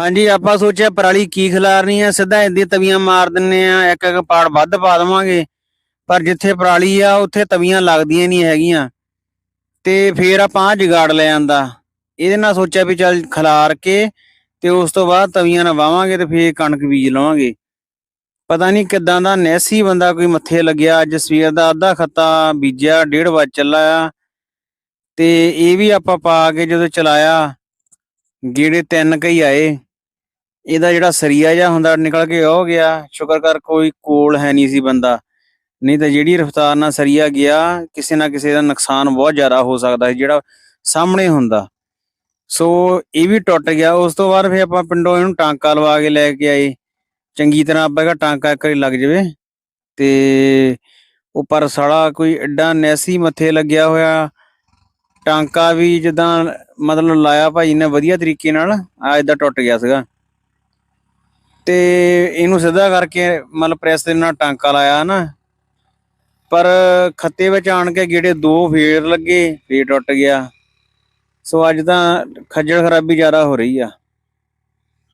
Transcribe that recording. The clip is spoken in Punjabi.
ਹਾਂਜੀ, ਆਪਾਂ ਸੋਚਿਆ ਪਰਾਲੀ ਕੀ ਖਿਲਾਰਨੀ ਆ, ਸਿੱਧਾ ਇੰਦੀ ਤਵੀਆਂ ਮਾਰ ਦਿੰਨੇ ਆ, ਇੱਕ ਇੱਕ ਪਾੜ ਵੱਧ ਪਾ ਦੇਵਾਂਗੇ। ਪਰ ਜਿੱਥੇ ਪਰਾਲੀ ਆ, ਉੱਥੇ ਤਵੀਆਂ ਲੱਗਦੀਆਂ ਨਹੀਂ ਹੈਗੀਆਂ। ਤੇ ਫੇਰ ਆਪਾਂ ਜਗਾੜ ਲੈ ਆਂਦਾ। ਇਹਦੇ ਨਾਲ ਸੋਚਿਆ ਵੀ ਚੱਲ ਖਿਲਾਰ ਕੇ ਤੇ ਉਸ ਤੋਂ ਬਾਅਦ ਤਵੀਆਂ ਨਾਲ ਵਾਵਾਂਗੇ ਤੇ ਫੇਰ ਕਣਕ ਬੀਜ ਲਵਾਂਗੇ। ਪਤਾ ਨਹੀਂ ਕਿੱਦਾਂ ਦਾ ਨੈਸੀ ਬੰਦਾ ਕੋਈ ਮੱਥੇ ਲੱਗਿਆ, ਅੱਜ ਸਵੇਰ ਦਾ ਅੱਧਾ ਖੱਤਾ ਬੀਜਿਆ, ਡੇਢ ਵਜ ਚੱਲਾ ਆ ਤੇ ਇਹ ਵੀ ਆਪਾਂ ਪਾ ਕੇ ਜਦੋਂ ਚਲਾਇਆ, ਗੇੜੇ ਤਿੰਨ ਕਈ ਆਏ। ਇਹਦਾ ਜਿਹੜਾ ਸਰੀਆ ਜਿਹਾ ਹੁੰਦਾ, ਨਿਕਲ ਕੇ ਹੋ ਗਿਆ। ਸ਼ੁਕਰ ਕਰ ਕੋਈ ਕੋਲ ਹੈ ਨਹੀਂ ਸੀ ਬੰਦਾ। ਨਹੀਂ ਤਾਂ ਜਿਹੜੀ ਰਫਤਾਰ ਨਾਲ ਸਰੀਆ ਗਿਆ, ਕਿਸੇ ਨਾ ਕਿਸੇ ਦਾ ਨੁਕਸਾਨ ਬਹੁਤ ਜ਼ਿਆਦਾ ਹੋ ਸਕਦਾ ਸੀ, ਜਿਹੜਾ ਸਾਹਮਣੇ ਹੁੰਦਾ। ਸੋ ਇਹ ਵੀ ਟੁੱਟ ਗਿਆ। ਉਸ ਤੋਂ ਬਾਅਦ ਫਿਰ ਆਪਾਂ ਪਿੰਡੋਂ ਇਹਨੂੰ ਟਾਂਕਾ ਲਵਾ ਕੇ ਲੈ ਕੇ ਆਏ। ਚੰਗੀ ਤਰ੍ਹਾਂ ਆਪਾਂ ਇਹਦਾ ਟਾਂਕਾ ਇੱਕ ਵਾਰੀ ਲੱਗ ਜਾਵੇ। ਤੇ ਉੱਪਰ ਸਾਲਾ ਕੋਈ ਐਡਾ ਨੈਸੀ ਮੱਥੇ ਲੱਗਿਆ ਹੋਇਆ। ਟਾਂਕਾ ਵੀ ਜਦਾਂ ਮਤਲਬ ਲਾਇਆ ਭਾਈ ਨੇ ਵਧੀਆ ਤਰੀਕੇ ਨਾਲ ਆ ਇਦਾਂ ਟੁੱਟ ਗਿਆ ਸੀਗਾ। ਤੇ ਇਹਨੂੰ ਸਿੱਧਾ ਕਰਕੇ ਮਤਲਬ ਪ੍ਰੈਸ ਦੇ ਨਾਲ ਟਾਂਕਾ ਲਾਇਆ ਨਾ ਪਰ ਖੱਤੇ ਵਿੱਚ ਆਣ ਕੇ ਗੇੜੇ ਦੋ ਫੇਰ ਲੱਗੇ, ਫੇਰ ਟੁੱਟ ਗਿਆ। ਸੋ ਅੱਜ ਤਾਂ ਖੱਜਲ ਖਰਾਬੀ ਜ਼ਿਆਦਾ ਹੋ ਰਹੀ ਆ।